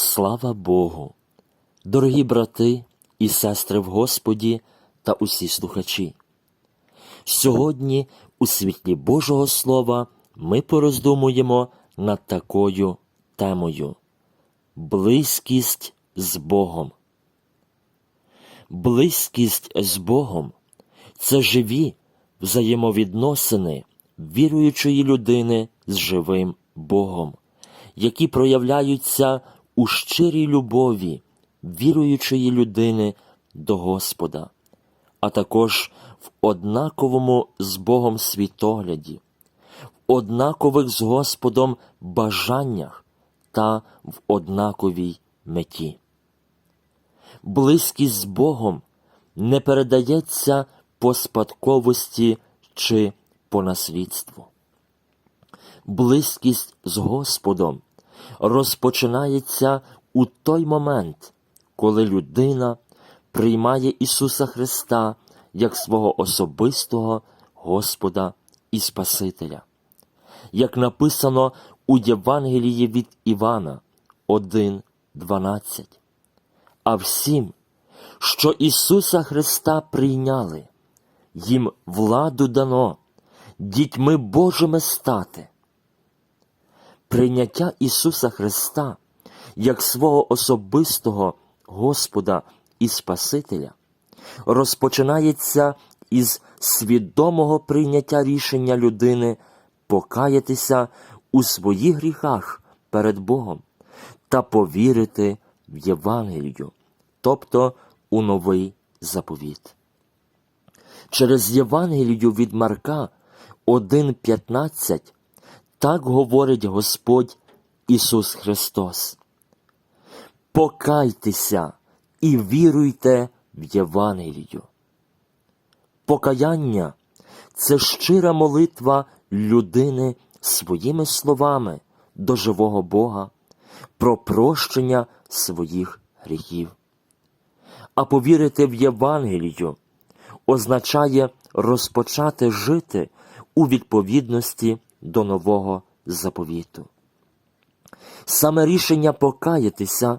Слава Богу! Дорогі брати і сестри в Господі та усі слухачі. Сьогодні, у світлі Божого Слова, ми пороздумуємо над такою темою близькість з Богом. Близькість з Богом це живі взаємовідносини віруючої людини з живим Богом, які проявляються у щирій любові віруючої людини до Господа, а також в однаковому з Богом світогляді, в однакових з Господом бажаннях та в однаковій меті. Близькість з Богом не передається по спадковості чи по наслідству. Близькість з Господом розпочинається у той момент, коли людина приймає Ісуса Христа як свого особистого Господа і Спасителя. Як написано у Євангелії від Івана 1.12. А всім, що Ісуса Христа прийняли, їм владу дано, дітьми Божими стати. Прийняття Ісуса Христа як свого особистого Господа і Спасителя розпочинається із свідомого прийняття рішення людини покаятися у своїх гріхах перед Богом та повірити в Євангелію, тобто у новий заповіт. Через Євангелію від Марка 1.15 так говорить Господь Ісус Христос. Покайтеся і віруйте в Євангелію. Покаяння це щира молитва людини своїми словами до живого Бога про прощення своїх гріхів. А повірити в Євангелію означає розпочати жити у відповідності до нового заповіту. Саме рішення покаятися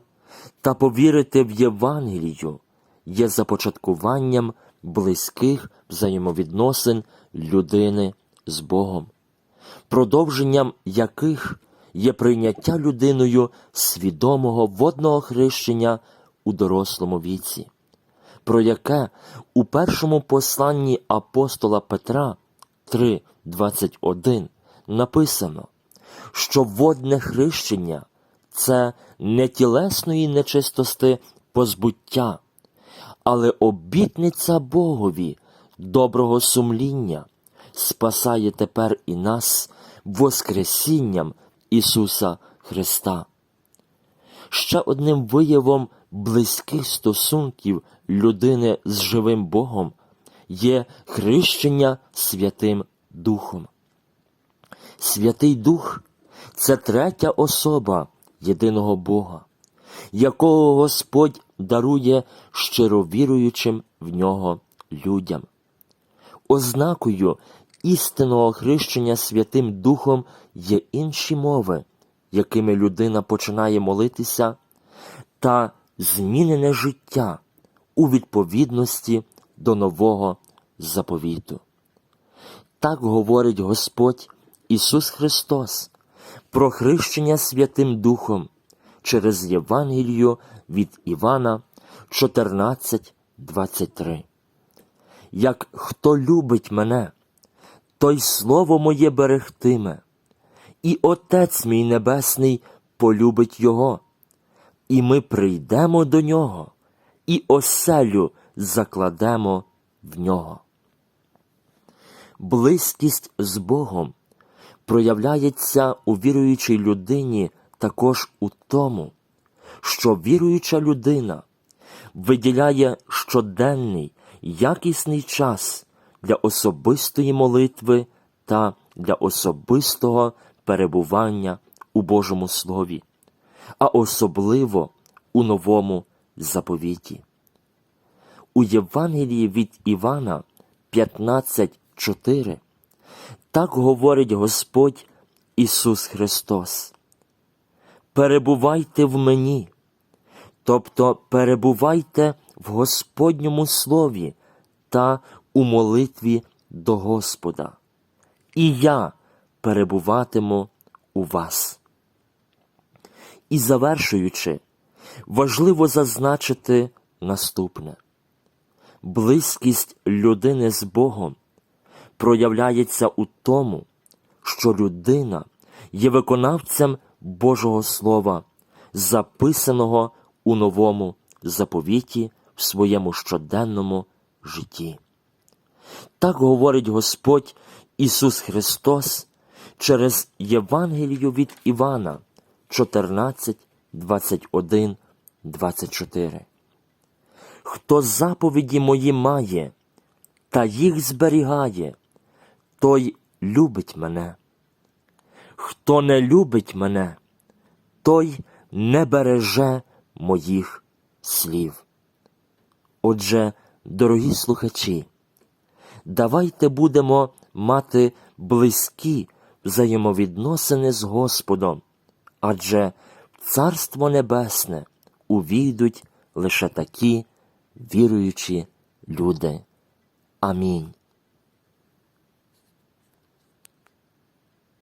та повірити в Євангелію є започаткуванням близьких взаємовідносин людини з Богом, продовженням яких є прийняття людиною свідомого водного хрещення у дорослому віці, про яке у першому посланні апостола Петра 3.21 написано, що водне хрещення це не тілесної нечистости позбуття, але обітниця Богові доброго сумління спасає тепер і нас Воскресінням Ісуса Христа. Ще одним виявом близьких стосунків людини з живим Богом є хрещення Святим Духом. Святий Дух це третя особа єдиного Бога, якого Господь дарує щировіруючим в нього людям. Ознакою істинного хрещення Святим Духом є інші мови, якими людина починає молитися, та змінене життя у відповідності до нового заповіту. Так говорить Господь Ісус Христос про хрещення Святим Духом через Євангелію від Івана 14.23. Як хто любить мене, той слово моє берегтиме, і Отець мій Небесний полюбить Його, і ми прийдемо до нього, і оселю закладемо в нього. Близькість з Богом проявляється у віруючій людині також у тому, що віруюча людина виділяє щоденний якісний час для особистої молитви та для особистого перебування у Божому Слові, а особливо у новому заповіті. У Євангелії від Івана 15.4 так говорить Господь Ісус Христос. перебувайте в мені, тобто перебувайте в Господньому слові та у молитві до Господа, і я перебуватиму у вас. І завершуючи, важливо зазначити наступне: близькість людини з Богом проявляється у тому, що людина є виконавцем Божого Слова, записаного у новому заповіті в своєму щоденному житті. Так говорить Господь Ісус Христос через Євангелію від Івана 14, 21, 24. Хто заповіді мої має та їх зберігає, той любить мене. Хто не любить мене, той не береже моїх слів. Отже, дорогі слухачі, давайте будемо мати близькі взаємовідносини з Господом, адже Царство Небесне увійдуть лише такі віруючі люди. Амінь.